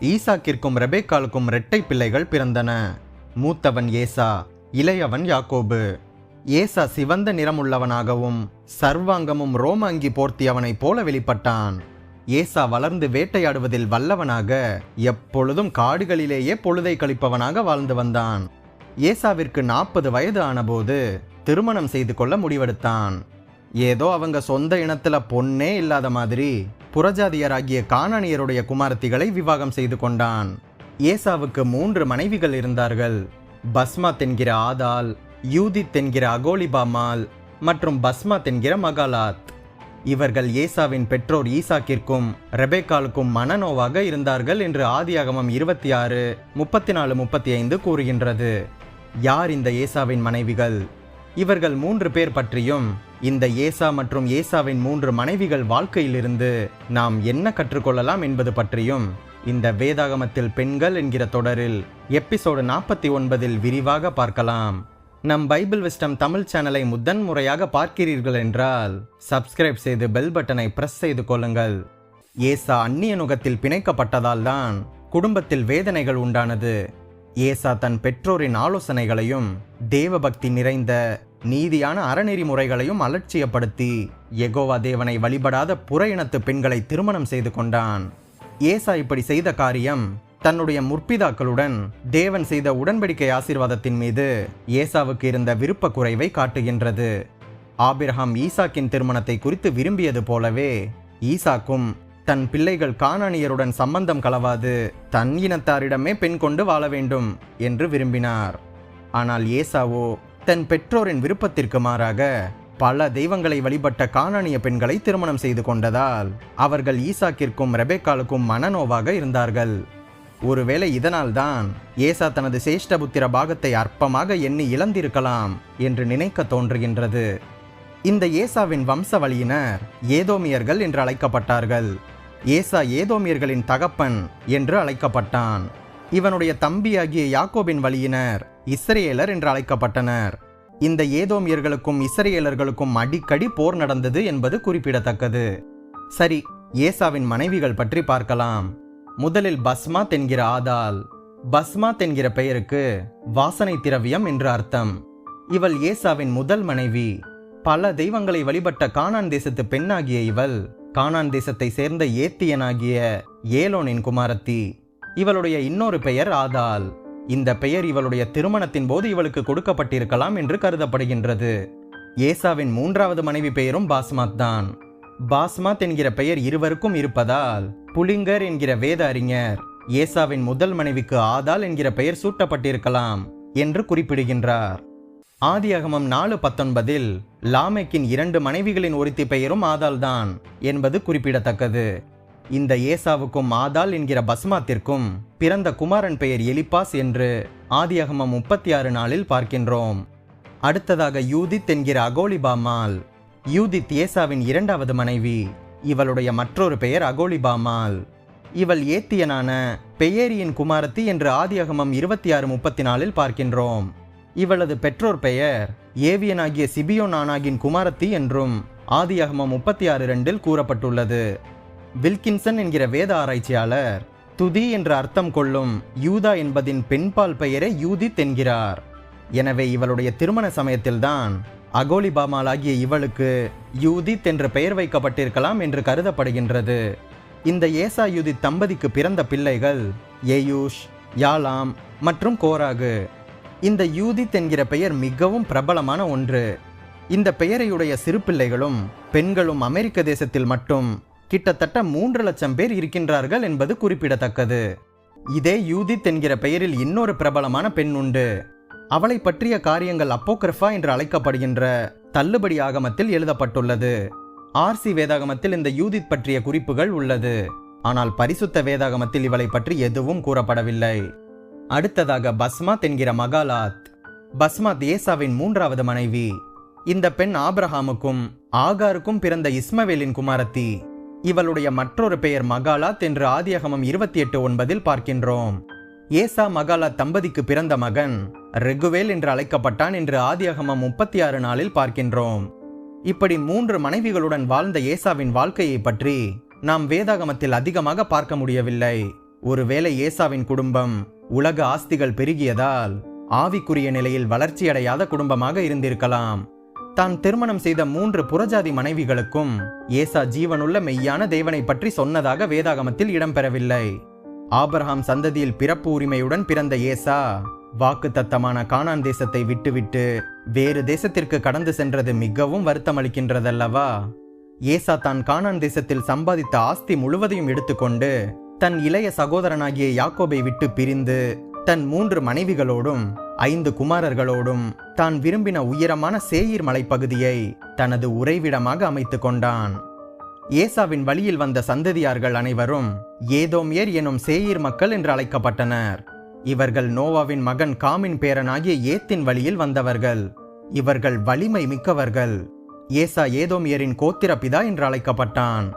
ஈசாக்கிற்கும் ரெபேக்காலுக்கும் இரட்டை பிள்ளைகள் பிறந்தன. மூத்தவன் ஏசா இளையவன் யாக்கோபு. ஏசா சிவந்த நிறமுள்ளவனாகவும் சர்வாங்கமும் ரோம அங்கி போர்த்தியவனைப் போல வெளிப்பட்டான். ஏசா வளர்ந்து வேட்டையாடுவதில் வல்லவனாக எப்பொழுதும் காடுகளிலேயே பொழுதை கழிப்பவனாக வாழ்ந்து வந்தான். ஏசாவிற்கு நாற்பது வயது ஆனபோது திருமணம் செய்து கொள்ள முடிவெடுத்தான். ஏதோ அவங்க சொந்த இனத்துல பொன்னே இல்லாத மாதிரி புறஜாதியராகிய கானானியருடைய குமாரத்திகளை விவாகம் செய்து கொண்டான். ஏசாவுக்கு மூன்று மனைவிகள் இருந்தார்கள். பஸ்மாத் என்கிற ஆதால் யூதித் என்கிற அகோலிபாமால் மற்றும் பஸ்மாத் என்கிற மகாலாத். இவர்கள் ஏசாவின் பெற்றோர் ஈசாக்கிற்கும் ரெபேக்காலுக்கும் மனநோவாக இருந்தார்கள் என்று ஆதியாகமம் இருபத்தி ஆறு முப்பத்தி நாலு முப்பத்தி ஐந்து கூறுகின்றது. யார் இந்த ஏசாவின் மனைவிகள்? இவர்கள் மூன்று பேர் பற்றியும் இந்த ஏசா மற்றும் ஏசாவின் மூன்று மனைவிகள் வாழ்க்கையிலிருந்து நாம் என்ன கற்றுக்கொள்ளலாம் என்பது பற்றியும் இந்த வேதாகமத்தில் பெண்கள் என்கிற தொடரில் எபிசோடு நாற்பத்தி ஒன்பதில் விரிவாக பார்க்கலாம். நம் பைபிள் விஸ்டம் தமிழ் சேனலை முதன் முறையாக பார்க்கிறீர்கள் என்றால் சப்ஸ்கிரைப் செய்து பெல் பட்டனை பிரஸ் செய்து கொள்ளுங்கள். ஏசா அந்நிய நுகத்தில் பிணைக்கப்பட்டதால் தான் குடும்பத்தில் வேதனைகள் உண்டானது. ஏசா தன் பெற்றோரின் ஆலோசனைகளையும் தேவபக்தி நிறைந்த நீதியான அறநெறி முறைகளையும் அலட்சியப்படுத்தி எகோவா தேவனை வழிபடாத புற இனத்து பெண்களை திருமணம் செய்து கொண்டான். ஏசா இப்படி செய்த காரியம் தன்னுடைய முற்பிதாக்களுடன் தேவன் செய்த உடன்படிக்கை ஆசீர்வாதத்தின் மீது ஏசாவுக்கு இருந்த விருப்ப குறைவை காட்டுகின்றது. ஆபிரஹாம் ஈசாக்கின் திருமணத்தை குறித்து விரும்பியது போலவே ஈசாக்கும் தன் பிள்ளைகள் கானானியருடன் சம்பந்தம் கலவாது தன் இனத்தாரிடமே பெண் கொண்டு வாழ வேண்டும் என்று விரும்பினார். ஆனால் ஏசாவோ தன் பெற்றோரின் விருப்பத்திற்கு மாறாக பல தெய்வங்களை வழிபட்ட கானானிய பெண்களை திருமணம் செய்து கொண்டதால் அவர்கள் ஈசாக்கிற்கும் ரெபேக்காலுக்கும் மனநோவாக இருந்தார்கள். ஒருவேளை இதனால்தான் ஏசா தனது சேஷ்டபுத்திர பாகத்தை அற்பமாக எண்ணி இழந்திருக்கலாம் என்று நினைக்க தோன்றுகின்றது. இந்த ஏசாவின் வம்சவழியினர் ஏதோமியர்கள் என்று அழைக்கப்பட்டார்கள். ஏசா ஏதோமியர்களின் தகப்பன் என்று அழைக்கப்பட்டான். இவனுடைய தம்பியாகிய யாக்கோபின் வழியினர் இஸ்ரேலர் என்று அழைக்கப்பட்டனர். இந்த ஏதோமியர்களுக்கும் இஸ்ரேலர்களுக்கும் அடிக்கடி போர் நடந்தது என்பது குறிப்பிடத்தக்கது. சரி ஏசாவின் மனைவிகள் பற்றி பார்க்கலாம். முதலில் பஸ்மாத் என்கிற ஆதால். பஸ்மாத் என்கிற பெயருக்கு வாசனை திரவியம் என்று அர்த்தம். இவள் ஏசாவின் முதல் மனைவி. பல தெய்வங்களை வழிபட்ட கானான் தேசத்து பெண்ணாகிய இவள். கானான் தேசத்தை சேர்ந்த ஏத்தியனாகிய ஏலோனின் குமாரத்தி. இவளுடைய இன்னொரு பெயர் ஆதால். இந்த பெயர் இவளுடைய திருமணத்தின் போது இவளுக்கு கொடுக்கப்பட்டிருக்கலாம் என்று கருதப்படுகின்றது. ஏசாவின் மூன்றாவது மனைவி பெயரும் பாஸ்மாத் தான். பாஸ்மாத் என்கிற பெயர் இருவருக்கும் இருப்பதால் புலிங்கர் என்கிற வேத அறிஞர் ஏசாவின் முதல் மனைவிக்கு ஆதால் என்கிற பெயர் சூட்டப்பட்டிருக்கலாம் என்று குறிப்பிடுகின்றார். ஆதியாகமம் நாலு பத்தொன்பதில் லாமேக்கின் இரண்டு மனைவிகளின் ஒருத்தி பெயரும் ஆதால்தான் என்பது குறிப்பிடத்தக்கது. இந்த ஏசாவுக்கும் ஆதால் என்கிற பஸ்மாத்திற்கும் பிறந்த குமாரன் பெயர் எலிப்பாஸ் என்று ஆதியாகமம் முப்பத்தி ஆறு நாளில் பார்க்கின்றோம். அடுத்ததாக யூதித் என்கிற அகோலிபாமால் யூதித் ஏசாவின் இரண்டாவது மனைவி இவளுடைய மற்றொரு பெயர் அகோலிபாமால். இவள் ஏத்தியனான பெயேரியின் குமாரத்தி என்று ஆதியாகமம் இருபத்தி ஆறு முப்பத்தி நாலில் பார்க்கின்றோம். இவளது பெற்றோர் பெயர் ஏவியனாகிய சிபியோ நானாகின் குமாரத்தி என்றும் ஆதியாகமம் முப்பத்தி ஆறு ரெண்டில் கூறப்பட்டுள்ளது. வில்கின்சன் என்கிற வேத ஆராய்ச்சியாளர் துதி என்ற அர்த்தம் கொள்ளும் யூதா என்பதின் பெண்பால் பெயரே யூதித் என்கிறார். எனவே இவளுடைய திருமண சமயத்தில்தான் அகோலிபாமாலாகிய இவளுக்கு யூதித் என்ற பெயர் வைக்கப்பட்டிருக்கலாம் என்று கருதப்படுகின்றது. இந்த ஏசா யூதித் தம்பதிக்கு பிறந்த பிள்ளைகள் ஏயூஷ் யாலாம் மற்றும் கோராகு. இந்த யூதித் என்கிற பெயர் மிகவும் பிரபலமான ஒன்று. இந்த பெயரையுடைய சிறு பிள்ளைகளும் பெண்களும் அமெரிக்க தேசத்தில் மட்டும் கிட்டத்தட்ட மூன்று லட்சம் பேர் இருக்கின்றார்கள் என்பது குறிப்பிடத்தக்கது. இதே யூதித் என்கிற பெயரில் இன்னொரு பிரபலமான பெண் உண்டு. அவளை பற்றிய காரியங்கள் அப்போக்ரஃபா என்று அழைக்கப்படுகின்ற தள்ளுபடி ஆகமத்தில் எழுதப்பட்டுள்ளது. ஆர்சி வேதாகமத்தில் இந்த யூதித் பற்றிய குறிப்புகள் உள்ளது. ஆனால் பரிசுத்த வேதாகமத்தில் இவளை பற்றி எதுவும் கூறப்படவில்லை. அடுத்ததாக பஸ்மாத் என்கிற மகாலாத். பஸ்மாத் ஏசாவின் மூன்றாவது மனைவி. இந்த பெண் ஆபிரஹாமுக்கும் ஆகாருக்கும் பிறந்த இஸ்மவேலின் குமாரத்தி. இவளுடைய மற்றொரு பெயர் மகாலாத் என்று ஆதியகமம் இருபத்தி எட்டு ஒன்பதில் பார்க்கின்றோம். ஏசா மகாலாத் தம்பதிக்கு பிறந்த மகன் ரெகுவேல் என்று அழைக்கப்பட்டான் என்று ஆதியகமம் முப்பத்தி ஆறு நாளில் பார்க்கின்றோம். இப்படி மூன்று மனைவிகளுடன் வாழ்ந்த ஏசாவின் வாழ்க்கையை பற்றி நாம் வேதாகமத்தில் அதிகமாக பார்க்க முடியவில்லை. ஒருவேளை ஏசாவின் குடும்பம் உலக ஆஸ்திகள் பெருகியதால் ஆவிக்குரிய நிலையில் வளர்ச்சியடையாத குடும்பமாக இருந்திருக்கலாம். தான் திருமணம் செய்த மூன்று புறஜாதி மனைவிகளுக்கும் ஏசா ஜீவனுள்ள மெய்யான தேவனை பற்றி சொன்னதாக வேதாகமத்தில் இடம்பெறவில்லை. ஆபர்ஹாம் சந்ததியில் பிறப்பு உரிமையுடன் பிறந்த ஏசா வாக்கு தத்தமான கானான் தேசத்தை விட்டுவிட்டு வேறு தேசத்திற்கு கடந்து சென்றது மிகவும் வருத்தமளிக்கின்றதல்லவா? ஏசா தான் கானான் தேசத்தில் சம்பாதித்த ஆஸ்தி முழுவதையும் எடுத்துக்கொண்டு தன் இளைய சகோதரனாகிய யாக்கோபை விட்டு பிரிந்து தன் மூன்று மனைவிகளோடும் ஐந்து குமாரர்களோடும் தான் விரும்பின உயரமான சேயிர் மலைப்பகுதியை தனது உறைவிடமாக அமைத்து கொண்டான். ஏசாவின் வழியில் வந்த சந்ததியார்கள் அனைவரும் ஏதோமியர் எனும் சேயீர் மக்கள் என்று அழைக்கப்பட்டனர். இவர்கள் நோவாவின் மகன் காமின் பேரனாகிய ஏத்தின் வழியில் வந்தவர்கள். இவர்கள் வலிமை மிக்கவர்கள். ஏசா ஏதோமியரின் கோத்திர பிதா என்று அழைக்கப்பட்டான்.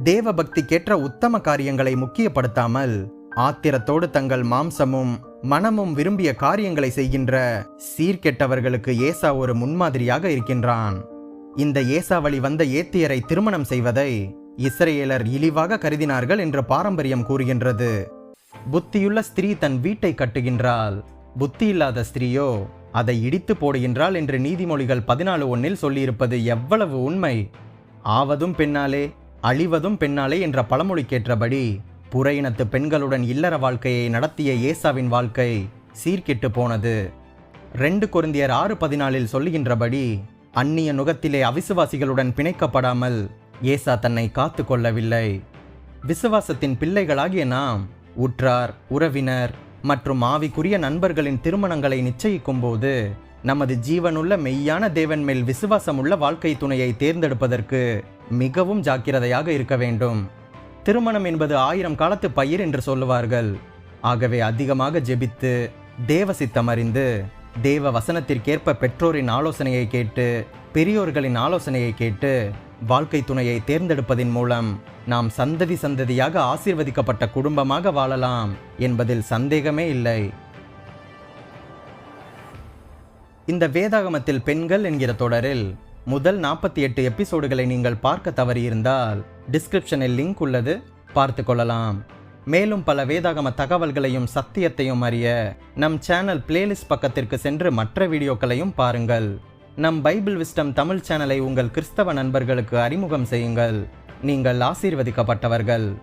தேவ பக்திக்கேற்ற உத்தம காரியங்களை முக்கியப்படுத்தாமல் ஆத்திரத்தோடு தங்கள் மாம்சமும் மனமும் விரும்பிய காரியங்களை செய்கின்ற சீர்கெட்டவர்களுக்கு ஏசா ஒரு முன்மாதிரியாக இருக்கின்றான். இந்த ஏசா வழி வந்த ஏத்தியரை திருமணம் செய்வதை இஸ்ரேலர் இழிவாக கருதினார்கள் என்று பாரம்பரியம் கூறுகின்றது. புத்தியுள்ள ஸ்திரீ தன் வீட்டை கட்டுகின்றாள். புத்தி இல்லாத ஸ்திரீயோ அதை இடித்து போடுகின்றாள் என்று நீதிமொழிகள் பதினாலு ஒன்னில் சொல்லியிருப்பது எவ்வளவு உண்மை? ஆவதும் பெண்ணாலே அழிவதும் பெண்ணாலே என்ற பழமொழிக்கேற்றபடி புற இனத்து பெண்களுடன் இல்லற வாழ்க்கையை நடத்திய ஏசாவின் வாழ்க்கை சீர்கெட்டு போனது. ரெண்டு குருந்தியர் ஆறு பதினாலில் சொல்லுகின்றபடி அந்நிய நுகத்திலே அவிசுவாசிகளுடன் பிணைக்கப்படாமல் ஏசா தன்னை காத்து கொள்ளவில்லை. விசுவாசத்தின் பிள்ளைகளாகிய நாம் உற்றார் உறவினர் மற்றும் ஆவிக்குரிய நண்பர்களின் திருமணங்களை நிச்சயிக்கும் போது நமது ஜீவனுள்ள மெய்யான தேவன் மேல் விசுவாசமுள்ள வாழ்க்கை துணையை தேர்ந்தெடுப்பதற்கு மிகவும் ஜாக்கிரதையாக இருக்க வேண்டும். திருமணம் என்பது ஆயிரம் காலத்து பயிர் என்று சொல்லுவார்கள். ஆகவே அதிகமாக ஜெபித்து தேவ சித்தம் அறிந்து தேவ வசனத்திற்கேற்ப பெற்றோரின் ஆலோசனையை கேட்டு பெரியோர்களின் ஆலோசனையை கேட்டு வாழ்க்கை துணையை தேர்ந்தெடுப்பதின் மூலம் நாம் சந்ததி சந்ததியாக ஆசீர்வதிக்கப்பட்ட குடும்பமாக வாழலாம் என்பதில் சந்தேகமே இல்லை. இந்த வேதாகமத்தில் பெண்கள் என்கிற தொடரில் முதல் நாற்பத்தி எட்டு எபிசோடுகளை நீங்கள் பார்க்க தவறியிருந்தால் டிஸ்கிரிப்ஷனில் லிங்க் உள்ளது. பார்த்து கொள்ளலாம். மேலும் பல வேதாகம தகவல்களையும் சத்தியத்தையும் அறிய நம் சேனல் பிளேலிஸ்ட் பக்கத்திற்கு சென்று மற்ற வீடியோக்களையும் பாருங்கள். நம் பைபிள் விஸ்டம் தமிழ் சேனலை உங்கள் கிறிஸ்தவ நண்பர்களுக்கு அறிமுகம் செய்யுங்கள். நீங்கள் ஆசீர்வதிக்கப்பட்டவர்கள்.